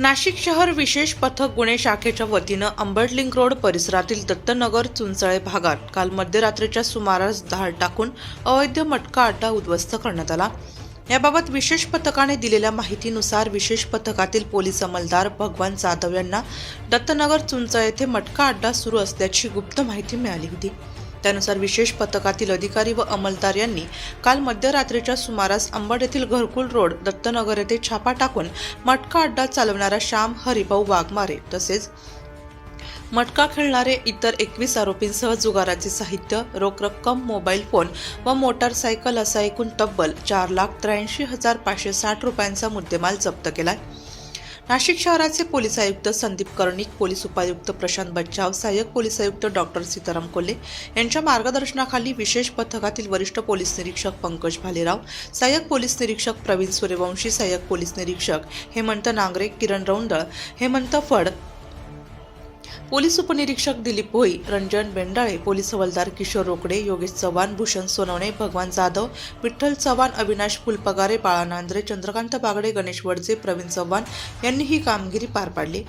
नाशिक शहर विशेष पथक गुन्हे शाखेच्या वतीनं अंबडलिंग रोड परिसरातील दत्तनगर चुंचळे भागात काल मध्यरात्रीच्या सुमारास धाड टाकून अवैध मटका अड्डा उद्ध्वस्त करण्यात आला. याबाबत विशेष पथकाने दिलेल्या माहितीनुसार विशेष पथकातील पोलीस अंमलदार भगवान जाधव यांना दत्तनगर चुंचळे येथे मटका अड्डा सुरू असल्याची गुप्त माहिती मिळाली होती. त्यानुसार विशेष पथकातील अधिकारी व अंमलदार यांनी काल मध्यरात्रीच्या सुमारास अंबड येथील घरकुल रोड दत्तनगर येथे छापा टाकून मटका अड्डा चालवणारा श्याम हरिभाऊ वाघमारे तसेच मटका खेळणारे इतर एकवीस आरोपींसह जुगाराचे साहित्य रोख रक्कम मोबाईल फोन व मोटारसायकल असा एकूण तब्बल चार लाख त्र्याऐंशी हजार पाचशे साठ रुपयांचा मुद्देमाल जप्त केलाय. नाशिक शहराचे पोलीस आयुक्त संदीप कर्णिक पोलीस उपायुक्त प्रशांत बच्चाव सहाय्यक पोलीस आयुक्त डॉक्टर सीताराम कोल्हे यांच्या मार्गदर्शनाखाली विशेष पथकातील वरिष्ठ पोलीस निरीक्षक पंकज भालेराव सहाय्यक पोलीस निरीक्षक प्रवीण सूर्यवंशी सहाय्यक पोलीस निरीक्षक हेमंत नांगरे किरण रौंदळ हेमंत फड पोलीस उपनिरीक्षक दिलीप भोई रंजन बेंडाळे पोलीस हवालदार किशोर रोकडे योगेश चव्हाण भूषण सोनवणे भगवान जाधव विठ्ठल चव्हाण अविनाश फुलपगारे बाळा नांद्रे चंद्रकांत बागडे गणेश वडजे प्रवीण चव्हाण यांनी ही कामगिरी पार पाडली.